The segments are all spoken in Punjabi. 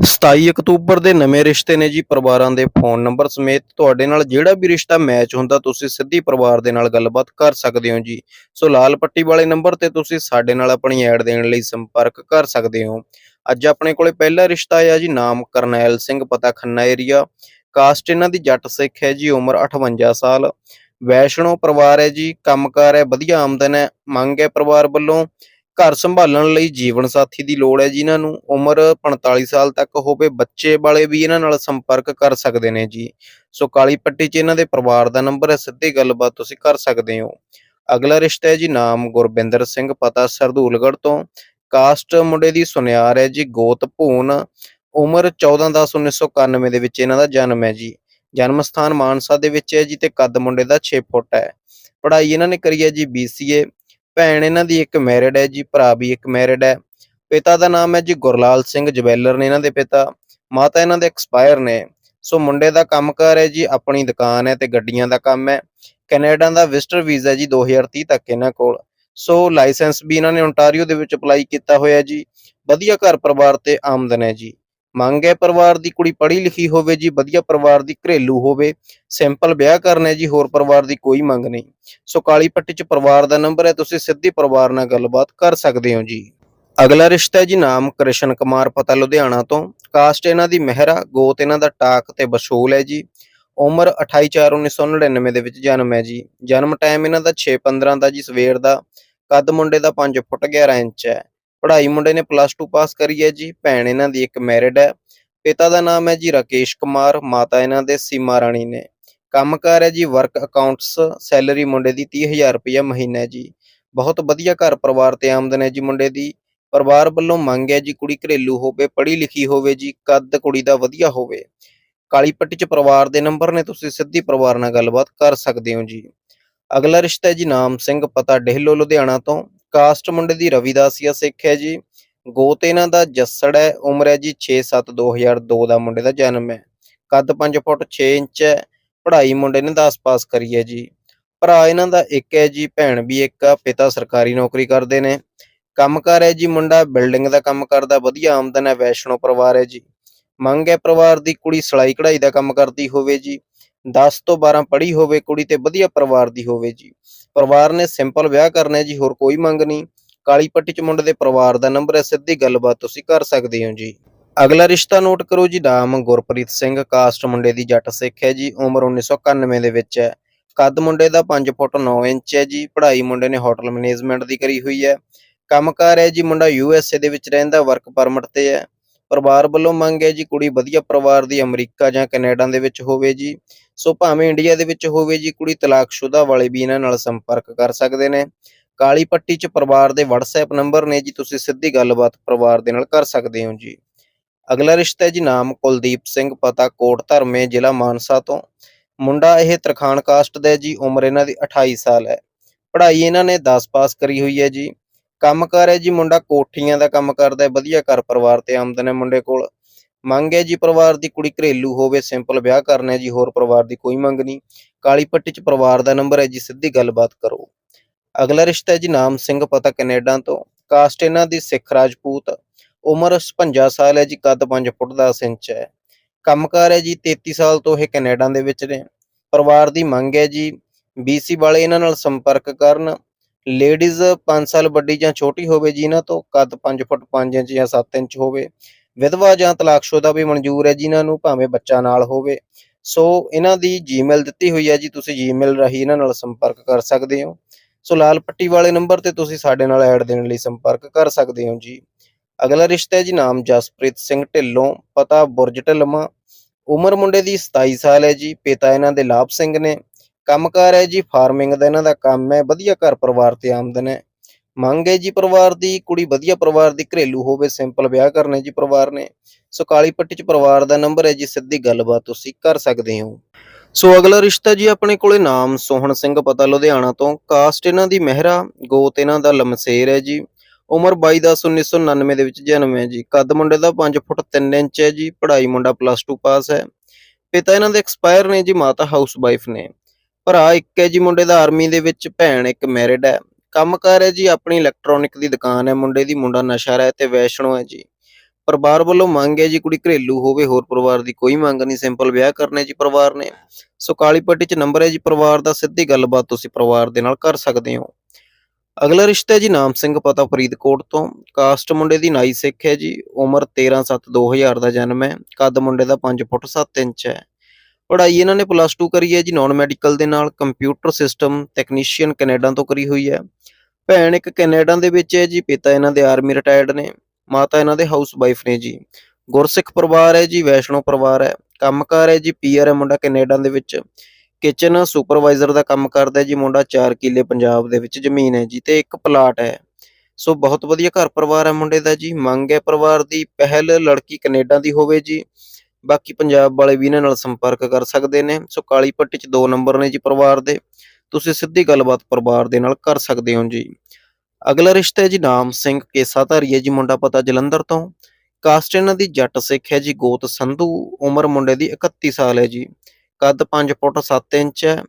27 ਅਕਤੂਬਰ ਦੇ ਨਵੇਂ ਰਿਸ਼ਤੇ ਨੇ ਜੀ ਪਰਿਵਾਰਾਂ ਦੇ ਫੋਨ ਨੰਬਰ ਸਮੇਤ ਤੁਹਾਡੇ ਨਾਲ ਜਿਹੜਾ ਵੀ ਰਿਸ਼ਤਾ ਮੈਚ ਹੁੰਦਾ ਤੁਸੀਂ ਸਿੱਧੀ ਪਰਿਵਾਰ ਦੇ ਨਾਲ ਗੱਲਬਾਤ ਕਰ ਸਕਦੇ ਹੋ ਜੀ। ਸੋ ਲਾਲ ਪੱਟੀ ਵਾਲੇ ਨੰਬਰ ਤੇ ਤੁਸੀਂ ਸਾਡੇ ਨਾਲ ਆਪਣੀ ਐਡ ਦੇਣ ਲਈ ਸੰਪਰਕ ਕਰ ਸਕਦੇ ਹੋ। ਅੱਜ ਆਪਣੇ ਕੋਲੇ ਪਹਿਲਾ ਰਿਸ਼ਤਾ ਆਇਆ ਜੀ, ਨਾਮ ਕਰਨੈਲ ਸਿੰਘ, ਪਤਾ ਖੰਨਾ ਏਰੀਆ ਕਾਸਟ ਇਹਨਾਂ ਦੀ ਜੱਟ ਸਿੱਖ ਹੈ ਜੀ, ਉਮਰ 58 ਸਾਲ। ਵੈਸ਼ਨੋ ਪਰਿਵਾਰ ਹੈ ਜੀ, ਕੰਮਕਾਰ ਹੈ, ਵਧੀਆ ਆਮਦਨ ਹੈ, ਮੰਗ ਹੈ ਪਰਿਵਾਰ ਵੱਲੋਂ। ਘਰ ਸੰਭਾਲਣ ਲਈ ਜੀਵਨ ਸਾਥੀ ਦੀ ਲੋੜ ਹੈ ਜਿਨ੍ਹਾਂ ਨੂੰ ਉਮਰ 45 ਸਾਲ ਤੱਕ ਹੋਵੇ, ਬੱਚੇ ਵਾਲੇ ਵੀ ਇਹਨਾਂ ਨਾਲ ਸੰਪਰਕ ਕਰ ਸਕਦੇ ਨੇ ਜੀ। ਸੋ ਕਾਲੀ ਪੱਟੀ 'ਚ ਇਹਨਾਂ ਦੇ ਪਰਿਵਾਰ ਦਾ ਨੰਬਰ ਹੈ, ਸਿੱਧੀ ਗੱਲਬਾਤ ਤੁਸੀਂ ਕਰ ਸਕਦੇ ਹੋ। ਅਗਲਾ ਰਿਸ਼ਤਾ ਹੈ ਜੀ ਨਾਮ ਗੁਰਬਿੰਦਰ ਸਿੰਘ, ਪਤਾ ਸਰਦੂਲਗੜ੍ਹ ਤੋਂ। ਕਾਸਟ ਮੁੰਡੇ ਦੀ ਸੁਨਿਆਰ ਹੈ ਜੀ ਗੋਤ ਭੂਨ। ਉਮਰ 14/10/1991 ਦੇ ਵਿੱਚ ਇਹਨਾਂ ਦਾ ਜਨਮ ਹੈ ਜੀ। ਜਨਮ ਸਥਾਨ ਮਾਨਸਾ ਦੇ ਵਿੱਚ ਹੈ ਜੀ ਤੇ ਕੱਦ ਮੁੰਡੇ ਦਾ 6 ਫੁੱਟ ਹੈ। ਪੜ੍ਹਾਈ ਇਹਨਾਂ ਨੇ ਕਰੀ ਹੈ ਜੀ BCA ਭੈਣ ਇਹਨਾਂ ਦੀ ਇੱਕ ਮੈਰਿਡ ਹੈ ਜੀ, ਭਰਾ ਵੀ ਇੱਕ ਮੈਰਿਡ ਹੈ। ਪਿਤਾ ਦਾ ਨਾਮ ਹੈ ਜੀ ਗੁਰਲਾਲ ਸਿੰਘ ਜਵੈਲਰ ਨੇ ਇਹਨਾਂ ਦੇ ਪਿਤਾ। ਮਾਤਾ ਇਹਨਾਂ ਦੇ ਐਕਸਪਾਇਰ ਨੇ। ਸੋ ਮੁੰਡੇ ਦਾ ਕੰਮਕਾਰ ਹੈ ਜੀ, ਆਪਣੀ ਦੁਕਾਨ ਹੈ ਤੇ ਗੱਡੀਆਂ ਦਾ ਕੰਮ ਹੈ। ਕੈਨੇਡਾ ਦਾ ਵਿਜ਼ਟਰ ਵੀਜ਼ਾ ਜੀ 2030 ਤੱਕ ਇਹਨਾਂ ਕੋਲ। ਸੋ ਲਾਇਸੈਂਸ ਵੀ ਇਹਨਾਂ ਨੇ ਓਨਟਾਰੀਓ ਦੇ ਵਿੱਚ ਅਪਲਾਈ ਕੀਤਾ ਹੋਇਆ ਜੀ। ਵਧੀਆ ਘਰ ਪਰਿਵਾਰ ਤੇ ਆਮਦਨ ਹੈ ਜੀ। ਮੰਗ ਹੈ ਪਰਿਵਾਰ ਦੀ ਕੁੜੀ ਪੜ੍ਹੀ ਲਿਖੀ ਹੋਵੇ ਜੀ, ਵਧੀਆ ਪਰਿਵਾਰ ਦੀ ਘਰੇਲੂ ਹੋਵੇ ਸਿੰਪਲ ਵਿਆਹ ਕਰਨਾ ਹੈ ਜੀ, ਹੋਰ ਪਰਿਵਾਰ ਦੀ ਕੋਈ ਮੰਗ ਨਹੀਂ। ਸੋ ਕਾਲੀ ਪੱਟੀ ਚ ਪਰਿਵਾਰ ਦਾ ਨੰਬਰ ਹੈ, ਤੁਸੀਂ ਸਿੱਧੀ ਪਰਿਵਾਰ ਨਾਲ ਗੱਲਬਾਤ ਕਰ ਸਕਦੇ ਹੋ ਜੀ। ਅਗਲਾ ਰਿਸ਼ਤਾ ਹੈ ਜੀ, ਨਾਮ ਕ੍ਰਿਸ਼ਨ ਕੁਮਾਰ, ਪਤਾ ਲੁਧਿਆਣਾ ਤੋਂ। ਕਾਸਟ ਇਹਨਾਂ ਦੀ ਮਹਿਰਾ ਗੋਤ ਇਹਨਾਂ ਦਾ ਟਾਕ ਤੇ ਬਸ਼ੋਲ ਹੈ ਜੀ। ਉਮਰ 28/4/1999 ਦੇ ਵਿੱਚ ਜਨਮ ਹੈ ਜੀ। ਜਨਮ ਟਾਈਮ ਇਹਨਾਂ ਦਾ 6/15 ਦਾ ਜੀ, ਸਵੇਰ ਦਾ। ਕੱਦ ਮੁੰਡੇ ਦਾ 5 ਫੁੱਟ 11 ਇੰਚ ਹੈ। ਪੜ੍ਹਾਈ ਮੁੰਡੇ ਨੇ ਪਲੱਸ 2 ਪਾਸ ਕਰੀ ਹੈ ਜੀ, ਭੈਣ ਇਹਨਾਂ ਦੀ ਇੱਕ ਮੈਰਿਡ ਹੈ, ਪਿਤਾ ਦਾ ਨਾਮ ਹੈ ਜੀ ਰਾਕੇਸ਼ ਕੁਮਾਰ, ਮਾਤਾ ਇਹਨਾਂ ਦੇ ਸੀਮਾ ਰਾਣੀ ਨੇ। ਕੰਮਕਾਰ ਹੈ ਜੀ ਵਰਕ ਅਕਾਊਂਟਸ ਸੈਲਰੀ ਮੁੰਡੇ ਦੀ 30000 ਰੁਪਏ ਮਹੀਨਾ ਹੈ ਜੀ। ਬਹੁਤ ਵਧੀਆ ਘਰ ਪਰਿਵਾਰ ਤੇ ਆਮਦਨ ਹੈ ਜੀ ਮੁੰਡੇ ਦੀ। ਪਰਿਵਾਰ ਵੱਲੋਂ ਮੰਗ ਹੈ ਜੀ ਕੁੜੀ ਘਰੇਲੂ ਹੋਵੇ, ਪੜ੍ਹੀ ਲਿਖੀ ਹੋਵੇ ਜੀ, ਕੱਦ ਕੁੜੀ ਦਾ ਵਧੀਆ ਹੋਵੇ। ਕਾਲੀ ਪੱਟੀ ਚ ਪਰਿਵਾਰ ਦੇ ਨੰਬਰ ਨੇ, ਤੁਸੀਂ ਸਿੱਧੀ ਪਰਿਵਾਰ ਨਾਲ ਗੱਲਬਾਤ ਕਰ ਸਕਦੇ ਹੋ ਜੀ। ਅਗਲਾ ਰਿਸ਼ਤਾ ਹੈ ਜੀ ਨਾਮ ਸਿੰਘ, ਪਤਾ ਡੇਹਲੋ, ਲੁਧਿਆਣਾ ਤੋਂ। ਕਾਸਟ ਮੁੰਡੇ ਦੀ ਰਵਿਦਾਸੀਆ ਸਿੱਖ ਹੈ ਜੀ। ਗੋਤ ਇਹਨਾਂ ਦਾ ਜੱਸੜ ਹੈ, ਉਮਰ ਹੈ ਜੀ 6/7 2002 ਦਾ ਮੁੰਡੇ ਦਾ ਜਨਮ ਹੈ। ਕੱਦ 5 ਫੁੱਟ 6 ਇੰਚ ਹੈ, ਪੜ੍ਹਾਈ ਮੁੰਡੇ ਨੇ 10 ਪਾਸ ਕਰੀ ਹੈ ਜੀ। ਭਰਾ ਇਹਨਾਂ ਦਾ ਇੱਕ ਹੈ ਜੀ, ਭੈਣ ਵੀ ਇੱਕ ਆ, ਪਿਤਾ ਸਰਕਾਰੀ ਨੌਕਰੀ ਕਰਦੇ ਨੇ। ਕੰਮਕਾਰ ਹੈ ਜੀ ਮੁੰਡਾ, ਬਿਲਡਿੰਗ ਦਾ ਕੰਮ ਕਰਦਾ, ਵਧੀਆ ਆਮਦਨ ਹੈ, ਵੈਸ਼ਨੋ ਪਰਿਵਾਰ ਹੈ ਜੀ। ਮੰਗ ਹੈ ਪਰਿਵਾਰ ਦੀ ਕੁੜੀ ਸਿਲਾਈ ਕਢਾਈ ਦਾ ਕੰਮ ਕਰਦੀ ਹੋਵੇ ਜੀ। 10 ਤੋਂ 12 ਪੜ੍ਹੀ ਹੋਵੇ, ਕੁੜੀ ਤੇ ਵਧੀਆ ਪਰਿਵਾਰ ਦੀ ਹੋਵੇ ਜੀ। ਪਰਿਵਾਰ ਨੇ ਸਿੰਪਲ ਵਿਆਹ ਕਰਨਾ ਹੈ ਜੀ, ਹੋਰ ਕੋਈ ਮੰਗ ਨਹੀਂ। ਕਾਲੀ ਪੱਟੀ ਚ ਮੁੰਡੇ ਦੇ ਪਰਿਵਾਰ ਦਾ ਨੰਬਰ ਹੈ, ਸਿੱਧੀ ਗੱਲਬਾਤ ਤੁਸੀਂ ਕਰ ਸਕਦੇ ਹੋ ਜੀ। ਅਗਲਾ ਰਿਸ਼ਤਾ ਨੋਟ ਕਰੋ ਜੀ, ਨਾਮ ਗੁਰਪ੍ਰੀਤ ਸਿੰਘ, ਕਾਸਟ ਮੁੰਡੇ ਦੀ ਜੱਟ ਸਿੱਖ ਹੈ ਜੀ, ਉਮਰ 1991 ਦੇ ਵਿੱਚ ਹੈ। ਕੱਦ ਮੁੰਡੇ ਦਾ 5 ਫੁੱਟ 9 ਇੰਚ ਹੈ ਜੀ, ਪੜ੍ਹਾਈ ਮੁੰਡੇ ਨੇ ਹੋਟਲ ਮੈਨੇਜਮੈਂਟ ਦੀ ਕਰੀ ਹੋਈ ਹੈ। ਕੰਮਕਾਰ ਹੈ ਜੀ, ਮੁੰਡਾ ਯੂ ਐਸ ਏ ਦੇ ਵਿੱਚ ਰਹਿੰਦਾ ਵਰਕ ਪਰਮਿਟ ਤੇ ਹੈ। ਪਰਿਵਾਰ ਵੱਲੋਂ ਮੰਗ ਹੈ ਜੀ, ਕੁੜੀ ਵਧੀਆ ਪਰਿਵਾਰ ਦੀ ਅਮਰੀਕਾ ਜਾਂ ਕੈਨੇਡਾ ਦੇ ਵਿੱਚ ਹੋਵੇ ਜੀ। ਸੋ ਭਾਵੇਂ ਇੰਡੀਆ ਦੇ ਵਿੱਚ ਹੋਵੇ ਜੀ, ਕੁੜੀ ਤਲਾਕਸ਼ੁਦਾ ਵਾਲੇ ਵੀ ਇਹਨਾਂ ਨਾਲ ਸੰਪਰਕ ਕਰ ਸਕਦੇ ਨੇ। ਕਾਲੀ ਪੱਟੀ ਚ ਪਰਿਵਾਰ ਦੇ WhatsApp ਨੰਬਰ ਨੇ ਜੀ, ਤੁਸੀਂ ਸਿੱਧੀ ਗੱਲਬਾਤ ਪਰਿਵਾਰ ਦੇ ਨਾਲ ਕਰ ਸਕਦੇ ਹੋ ਜੀ। ਅਗਲਾ ਰਿਸ਼ਤਾ ਹੈ ਜੀ, ਨਾਮ ਕੁਲਦੀਪ ਸਿੰਘ, ਪਤਾ ਕੋਟ ਧਰਮੇ ਜ਼ਿਲ੍ਹਾ ਮਾਨਸਾ ਤੋਂ। ਮੁੰਡਾ ਇਹ ਤਰਖਾਣ ਕਾਸਟ ਦਾ ਜੀ, ਉਮਰ ਇਹਨਾਂ ਦੀ 28 ਸਾਲ ਹੈ। ਪੜ੍ਹਾਈ ਇਹਨਾਂ ਨੇ 10 ਪਾਸ ਕਰੀ ਹੋਈ ਹੈ ਜੀ। ਕੰਮ ਕੰਮਕਾਰ ਹੈ ਜੀ, ਮੁੰਡਾ ਕੋਠੀਆਂ ਦਾ ਕੰਮ ਕਰਦਾ ਹੈ, ਵਧੀਆ ਘਰ ਪਰਿਵਾਰ ਤੇ ਆਮਦਨ ਹੈ ਮੁੰਡੇ ਕੋਲ। ਮੰਗ ਹੈ ਜੀ ਪਰਿਵਾਰ ਦੀ ਕੁੜੀ ਘਰੇਲੂ ਹੋਵੇ ਸਿੰਪਲ ਵਿਆਹ ਕਰਨਾ ਹੈ ਜੀ, ਹੋਰ ਪਰਿਵਾਰ ਦੀ ਕੋਈ ਮੰਗ ਨਹੀਂ। ਕਾਲੀ ਪੱਟੀ ਚ ਪਰਿਵਾਰ ਦਾ ਨੰਬਰ ਹੈ ਜੀ, ਸਿੱਧੀ ਗੱਲਬਾਤ ਕਰੋ। ਅਗਲਾ ਰਿਸ਼ਤਾ ਹੈ ਜੀ ਨਾਮ ਸਿੰਘ, ਪਤਾ ਕੈਨੇਡਾ ਤੋਂ। ਕਾਸਟ ਇਹਨਾਂ ਦੀ ਸਿੱਖ ਰਾਜਪੂਤ। ਉਮਰ 56 ਸਾਲ ਹੈ ਜੀ, ਕੱਦ 5 ਫੁੱਟ 10 ਇੰਚ ਹੈ। ਕੰਮਕਾਰ ਹੈ ਜੀ 33 ਸਾਲ ਤੋਂ ਇਹ ਕੈਨੇਡਾ ਦੇ ਵਿੱਚ ਨੇ। ਪਰਿਵਾਰ ਦੀ ਮੰਗ ਹੈ ਜੀ BC ਵਾਲੇ ਇਹਨਾਂ ਨਾਲ ਸੰਪਰਕ ਕਰਨ। ਲੇਡੀਜ਼ 5 ਸਾਲ ਵੱਡੀ ਜਾਂ ਛੋਟੀ ਹੋਵੇ ਜੀ ਇਹਨਾਂ ਤੋਂ, ਕੱਦ 5 ਫੁੱਟ 5 ਇੰਚ ਜਾਂ 7 ਇੰਚ ਹੋਵੇ। ਵਿਧਵਾ ਜਾਂ ਤਲਾਕਸ਼ੁਦਾ ਵੀ ਮਨਜ਼ੂਰ ਹੈ, ਜਿਨ੍ਹਾਂ ਨੂੰ ਭਾਵੇਂ ਬੱਚਾ ਨਾਲ ਹੋਵੇ। ਸੋ ਇਹਨਾਂ ਦੀ ਜੀਮੇਲ ਦਿੱਤੀ ਹੋਈ ਹੈ ਜੀ, ਤੁਸੀਂ ਜੀਮੇਲ ਰਾਹੀਂ ਇਹਨਾਂ ਨਾਲ ਸੰਪਰਕ ਕਰ ਸਕਦੇ ਹੋ। ਸੋ ਲਾਲ ਪੱਟੀ ਵਾਲੇ ਨੰਬਰ ਤੇ ਤੁਸੀਂ ਸਾਡੇ ਨਾਲ ਐਡ ਦੇਣ ਲਈ ਸੰਪਰਕ ਕਰ ਸਕਦੇ ਹੋ ਜੀ। ਅਗਲਾ ਰਿਸ਼ਤਾ ਹੈ ਜੀ, ਨਾਮ ਜਸਪ੍ਰੀਤ ਸਿੰਘ ਢਿੱਲੋਂ, ਪਤਾ ਬੁਰਜ ਢਿੱਲਮਾ ਉਮਰ ਮੁੰਡੇ ਦੀ 27 ਸਾਲ ਹੈ ਜੀ, ਪਿਤਾ ਇਹਨਾਂ ਦੇ ਲਾਭ ਸਿੰਘ ਨੇ। ਕੰਮਕਾਰ ਹੈ ਜੀ, ਫਾਰਮਿੰਗ ਦਾ ਇਹਨਾਂ ਦਾ ਕੰਮ ਹੈ, ਵਧੀਆ ਘਰ ਪਰਿਵਾਰ ਤੇ ਆਮਦਨ ਹੈ। ਮੰਗ ਹੈ ਜੀ ਪਰਿਵਾਰ ਦੀ, ਕੁੜੀ ਵਧੀਆ ਪਰਿਵਾਰ ਦੀ, ਘਰੇਲੂ ਹੋਵੇ ਸਿੰਪਲ ਵਿਆਹ ਕਰਨੇ ਜੀ ਪਰਿਵਾਰ ਨੇ। ਸੋ ਕਾਲੀ ਪੱਟੀ ਚ ਪਰਿਵਾਰ ਦਾ ਨੰਬਰ ਹੈ ਜੀ, ਸਿੱਧੀ ਗੱਲਬਾਤ ਤੁਸੀਂ ਕਰ ਸਕਦੇ ਹੋ। ਸੋ ਅਗਲਾ ਰਿਸ਼ਤਾ ਜੀ ਆਪਣੇ ਕੋਲੇ ਨਾਮ ਸੋਹਣ ਸਿੰਘ ਪਤਾ, ਲੁਧਿਆਣਾ ਤੋਂ। ਕਾਸਟ ਇਹਨਾਂ ਦੀ ਮਹਿਰਾ, ਗੋਤ ਇਹਨਾਂ ਦਾ ਲਮਸੇਰ ਹੈ ਜੀ। ਉਮਰ 22/10/1999 ਦੇ ਵਿੱਚ ਜਨਮ ਹੈ ਜੀ। ਕੱਦ ਮੁੰਡੇ ਦਾ 5 ਫੁੱਟ 3 ਇੰਚ ਹੈ ਜੀ। ਪੜ੍ਹਾਈ ਮੁੰਡਾ ਪਲੱਸ 2 ਪਾਸ ਹੈ। ਪਿਤਾ ਇਹਨਾਂ ਦੇ ਐਕਸਪਾਇਰ ਨੇ ਜੀ, ਮਾਤਾ ਹਾਊਸ ਵਾਈਫ ਨੇ। ਭਰਾ ਇੱਕ ਹੈ ਜੀ, ਮੁੰਡੇ ਦਾ ਆਰਮੀ ਦੇ ਵਿੱਚ ਭੈਣ ਇੱਕ ਮੈਰਿਡ ਹੈ। ਕੰਮਕਾਰ ਹੈ ਜੀ, ਆਪਣੀ ਇਲੈਕਟ੍ਰੋਨਿਕ ਦੀ ਦੁਕਾਨ ਹੈ, ਮੁੰਡੇ ਦੀ, ਮੁੰਡਾ ਨਸ਼ਾ ਹੈ ਤੇ ਵੈਸ਼ਨੋ ਹੈ ਜੀ। ਪਰਿਵਾਰ ਵੱਲੋਂ ਮੰਗ ਹੈ ਜੀ, ਕੁੜੀ ਘਰੇਲੂ ਹੋਵੇ, ਹੋਰ ਪਰਿਵਾਰ ਦੀ ਕੋਈ ਮੰਗ ਨਹੀਂ ਸਿੰਪਲ ਵਿਆਹ ਕਰਨਾ ਜੀ ਪਰਿਵਾਰ ਨੇ। ਸੋ ਕਾਲੀ ਪੱਟੀ 'ਚ ਨੰਬਰ ਹੈ ਜੀ, ਪਰਿਵਾਰ ਦਾ ਸਿੱਧੀ ਗੱਲਬਾਤ ਤੁਸੀਂ ਪਰਿਵਾਰ ਦੇ ਨਾਲ ਕਰ ਸਕਦੇ ਹੋ। ਅਗਲਾ ਰਿਸ਼ਤਾ ਹੈ ਜੀ, ਨਾਮ ਸਿੰਘ ਪਤਾ, ਫਰੀਦਕੋਟ ਤੋਂ। ਕਾਸਟ ਮੁੰਡੇ ਦੀ ਨਾਈ ਸਿੱਖ ਹੈ ਜੀ, ਉਮਰ 13/7/2000 ਦਾ ਜਨਮ ਹੈ, ਕੱਦ ਮੁੰਡੇ ਦਾ 5 ਫੁੱਟ 7 ਇੰਚ ਹੈ। ਪੜ੍ਹਾਈ ਇਹਨਾਂ ਨੇ ਪਲੱਸ 2 ਕਰੀ ਹੈ ਜੀ ਨਾਨ ਮੈਡੀਕਲ ਦੇ ਨਾਲ ਕੰਪਿਊਟਰ ਸਿਸਟਮ ਟੈਕਨੀਸ਼ੀਅਨ ਕੈਨੇਡਾ ਤੋਂ ਕਰੀ ਹੋਈ ਹੈ। ਭੈਣ ਇੱਕ ਕੈਨੇਡਾ ਦੇ ਵਿੱਚ ਹੈ ਜੀ, ਪਿਤਾ ਇਹਨਾਂ ਦੇ ਆਰਮੀ ਰਿਟਾਇਰਡ ਨੇ, ਮਾਤਾ ਇਹਨਾਂ ਦੇ ਹਾਊਸ ਵਾਈਫ ਨੇ ਜੀ। ਗੁਰਸਿੱਖ ਪਰਿਵਾਰ ਹੈ ਜੀ, ਵੈਸ਼ਨੋ ਪਰਿਵਾਰ ਹੈ। ਕੰਮਕਾਰ ਹੈ ਜੀ, ਪੀਆਰ ਹੈ ਮੁੰਡਾ ਕੈਨੇਡਾ ਦੇ ਵਿੱਚ। ਕਿਚਨ ਸੁਪਰਵਾਈਜ਼ਰ ਦਾ ਕੰਮ ਕਰਦਾ ਜੀ, ਮੁੰਡਾ 4 ਕਿੱਲੇ ਪੰਜਾਬ ਦੇ ਵਿੱਚ ਜ਼ਮੀਨ ਹੈ ਜੀ ਤੇ ਇੱਕ ਪਲਾਟ ਹੈ। ਸੋ ਬਹੁਤ ਵਧੀਆ ਘਰ ਪਰਿਵਾਰ ਹੈ ਮੁੰਡੇ ਦਾ ਜੀ, ਮੰਗ ਹੈ ਪਰਿਵਾਰ ਦੀ, ਪਹਿਲ ਲੜਕੀ ਕੈਨੇਡਾ ਦੀ ਹੋਵੇ ਜੀ। ਬਾਕੀ ਪੰਜਾਬ ਵਾਲੇ ਵੀ ਇਹਨਾਂ ਨਾਲ ਸੰਪਰਕ ਕਰ ਸਕਦੇ ਨੇ। ਸੋ ਕਾਲੀ ਪੱਟੀ 'ਚ ਦੋ ਨੰਬਰ ਨੇ ਜੀ ਪਰਿਵਾਰ ਦੇ। ਤੁਸੀਂ ਸਿੱਧੀ ਗੱਲਬਾਤ ਪਰਿਵਾਰ ਦੇ ਨਾਲ ਕਰ ਸਕਦੇ ਹੋ ਜੀ। ਅਗਲਾ ਰਿਸ਼ਤਾ ਹੈ ਜੀ ਨਾਮ ਸਿੰਘ ਕੇਸਾਧਾਰੀ ਹੈ ਜੀ ਮੁੰਡਾ ਪਤਾ ਜਲੰਧਰ ਤੋਂ। ਕਾਸਟ ਇਹਨਾਂ ਦੀ ਜੱਟ ਸਿੱਖ ਹੈ ਜੀ ਗੋਤ ਸੰਧੂ। ਉਮਰ ਮੁੰਡੇ ਦੀ 31 ਸਾਲ ਹੈ ਜੀ। ਕੱਦ 5 ਫੁੱਟ 7 ਇੰਚ ਹੈ।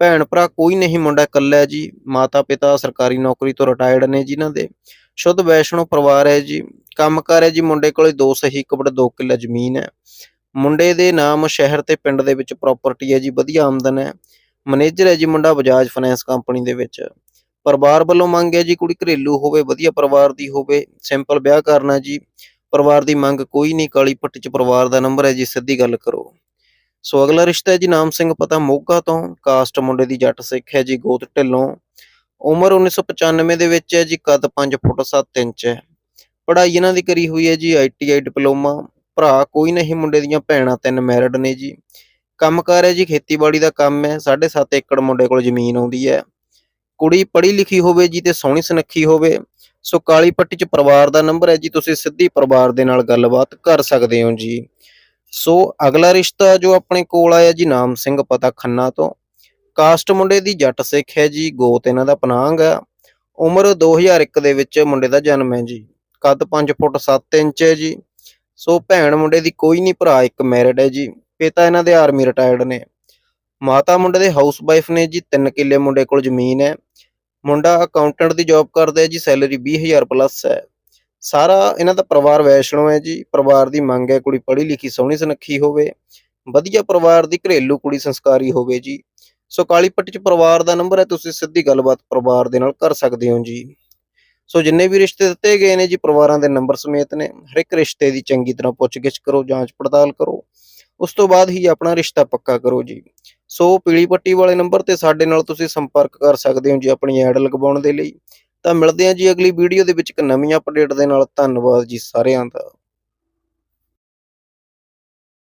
ਭੈਣ ਭਰਾ ਕੋਈ ਨਹੀਂ, ਮੁੰਡਾ ਇਕੱਲਾ ਹੈ ਜੀ। ਮਾਤਾ ਪਿਤਾ ਸਰਕਾਰੀ ਨੌਕਰੀ ਤੋਂ ਰਿਟਾਇਰਡ ਨੇ ਜਿਨ੍ਹਾਂ ਦੇ। ਸ਼ੁੱਧ ਵੈਸ਼ਨੋ ਪਰਿਵਾਰ ਹੈ ਜੀ। ਕੰਮਕਾਰ ਹੈ ਜੀ ਮੁੰਡੇ ਕੋਲੇ ਦੋ ਸਹੀ ਇੱਕ ਬੜਾ 2 ਕਿੱਲਾ ਜ਼ਮੀਨ ਹੈ। ਮੁੰਡੇ ਦੇ ਨਾਮ ਸ਼ਹਿਰ ਤੇ ਪਿੰਡ ਦੇ ਵਿੱਚ ਪ੍ਰਾਪਰਟੀ ਹੈ ਜੀ, ਵਧੀਆ ਆਮਦਨ ਹੈ। ਮੈਨੇਜਰ ਹੈ ਜੀ ਮੁੰਡਾ ਬਜਾਜ ਫਾਈਨੈਂਸ ਕੰਪਨੀ ਦੇ ਵਿੱਚ। ਪਰਿਵਾਰ ਵੱਲੋਂ ਮੰਗ ਹੈ ਜੀ ਕੁੜੀ ਘਰੇਲੂ ਹੋਵੇ, ਵਧੀਆ ਪਰਿਵਾਰ ਦੀ ਹੋਵੇ ਸਿੰਪਲ ਵਿਆਹ ਕਰਨਾ ਜੀ। ਪਰਿਵਾਰ ਦੀ ਮੰਗ ਕੋਈ ਨਹੀਂ, ਕਾਲੀ ਪੱਟੀ ਚ ਪਰਿਵਾਰ ਦਾ ਨੰਬਰ ਹੈ ਜੀ, ਸਿੱਧੀ ਗੱਲ ਕਰੋ। ਸੋ ਅਗਲਾ ਰਿਸ਼ਤਾ ਹੈ ਜੀ ਨਾਮ ਸਿੰਘ ਪਤਾ ਮੋਗਾ ਤੋਂ। ਕਾਸਟ ਮੁੰਡੇ ਦੀ ਜੱਟ ਸਿੱਖ ਹੈ ਜੀ, ਗੋਤ ਢਿੱਲੋਂ। ਉਮਰ 1995 ਦੇ ਵਿੱਚ ਹੈ ਜੀ, ਕੱਦ 5 ਫੁੱਟ 7 ਇੰਚ ਹੈ। ਪੜ੍ਹਾਈ ਇਹਨਾਂ ਦੀ ਕਰੀ ਹੋਈ ਹੈ ਜੀ ਆਈਟੀਆਈ ਡਿਪਲੋਮਾ। ਭਰਾ, ਕੋਈ ਨਹੀਂ, ਮੁੰਡੇ ਦੀਆਂ ਭੈਣਾਂ ਤਿੰਨ ਮੈਰਿਡ ਨੇ ਜੀ। ਕੰਮਕਾਰ ਹੈ ਜੀ, ਖੇਤੀਬਾੜੀ ਦਾ ਕੰਮ ਹੈ 7.5 ਏਕੜ ਮੁੰਡੇ ਕੋਲ ਜ਼ਮੀਨ ਆਉਂਦੀ ਹੈ। ਕੁੜੀ ਪੜ੍ਹੀ ਲਿਖੀ ਹੋਵੇ ਜੀ ਤੇ ਸੋਹਣੀ ਸੁਨੱਖੀ ਹੋਵੇ, ਸੋ ਕਾਲੀ ਪੱਟੀ ਚ ਪਰਿਵਾਰ ਦਾ ਨੰਬਰ ਹੈ ਜੀ, ਤੁਸੀਂ ਸਿੱਧੀ ਪਰਿਵਾਰ ਦੇ ਨਾਲ ਗੱਲਬਾਤ ਕਰ ਸਕਦੇ ਹੋ ਜੀ। ਸੋ ਅਗਲਾ ਰਿਸ਼ਤਾ ਜੋ ਆਪਣੇ ਕੋਲ ਆਇਆ ਜੀ, ਨਾਮ ਸਿੰਘ ਪਤਾ ਖੰਨਾ ਤੋਂ। ਕਾਸਟ ਮੁੰਡੇ ਦੀ ਜੱਟ ਸਿੱਖ ਹੈ ਜੀ, ਗੋਤ ਇਹਨਾਂ ਦਾ ਪਨਾਂਗ ਹੈ। ਉਮਰ 2001 ਦੇ ਵਿੱਚ ਮੁੰਡੇ ਦਾ ਜਨਮ ਹੈ ਜੀ। ਕੱਦ 5 ਫੁੱਟ 7 ਇੰਚ ਹੈ ਜੀ। ਸੋ ਭੈਣ ਮੁੰਡੇ ਦੀ ਕੋਈ ਨਹੀਂ ਭਰਾ, ਇੱਕ ਮੈਰਿਡ ਹੈ ਜੀ। ਪਿਤਾ ਇਹਨਾਂ ਦੇ ਆਰਮੀ ਰਿਟਾਇਰਡ ਨੇ। ਮਾਤਾ ਮੁੰਡੇ ਦੇ ਹਾਊਸ ਵਾਈਫ ਨੇ ਜੀ 3 ਕਿੱਲੇ ਮੁੰਡੇ ਕੋਲ ਜ਼ਮੀਨ ਹੈ। ਮੁੰਡਾ ਅਕਾਊਂਟੈਂਟ ਦੀ ਜੌਬ ਕਰਦਾ ਹੈ ਜੀ ਸੈਲਰੀ 20000 ਪਲੱਸ ਹੈ। ਸਾਰਾ ਇਹਨਾਂ ਦਾ ਪਰਿਵਾਰ ਵੈਸ਼ਨੋ ਹੈ ਜੀ। ਪਰਿਵਾਰ ਦੀ ਮੰਗ ਹੈ ਕੁੜੀ ਪੜ੍ਹੀ ਲਿਖੀ, ਸੋਹਣੀ ਸੁਨੱਖੀ ਹੋਵੇ। ਵਧੀਆ ਪਰਿਵਾਰ ਦੀ ਘਰੇਲੂ ਕੁੜੀ ਸੰਸਕਾਰੀ ਹੋਵੇ ਜੀ। ਸੋ ਕਾਲੀ ਪੱਟੀ ਚ ਪਰਿਵਾਰ ਦਾ ਨੰਬਰ ਹੈ, ਤੁਸੀਂ ਸਿੱਧੀ ਗੱਲਬਾਤ ਪਰਿਵਾਰ ਦੇ ਨਾਲ ਕਰ ਸਕਦੇ ਹੋ ਜੀ। ਸੋ ਜਿੰਨੇ ਵੀ ਰਿਸ਼ਤੇ ਦਿੱਤੇ ਗਏ ਨੇ ਜੀ, ਪਰਿਵਾਰਾਂ ਦੇ ਨੰਬਰ ਸਮੇਤ ਨੇ, ਹਰ ਇੱਕ ਰਿਸ਼ਤੇ ਦੀ ਚੰਗੀ ਤਰ੍ਹਾਂ ਪੁੱਛਗਿੱਛ ਕਰੋ, ਜਾਂਚ ਪੜਤਾਲ ਕਰੋ, ਉਸ ਤੋਂ ਬਾਅਦ ਹੀ ਆਪਣਾ ਰਿਸ਼ਤਾ ਪੱਕਾ ਕਰੋ ਜੀ। ਸੋ ਪੀਲੀ ਪੱਟੀ ਵਾਲੇ ਨੰਬਰ ਤੇ ਸਾਡੇ ਨਾਲ ਤੁਸੀਂ ਸੰਪਰਕ ਕਰ ਸਕਦੇ ਹੋ ਜੀ ਆਪਣੀ ਐਡ ਲਗਵਾਉਣ ਦੇ ਲਈ। ਤਾਂ ਮਿਲਦੇ ਹਾਂ ਜੀ ਅਗਲੀ ਵੀਡੀਓ ਦੇ ਵਿੱਚ ਇੱਕ ਨਵੀਂ ਅਪਡੇਟ ਦੇ ਨਾਲ। ਧੰਨਵਾਦ ਜੀ ਸਾਰਿਆਂ ਦਾ।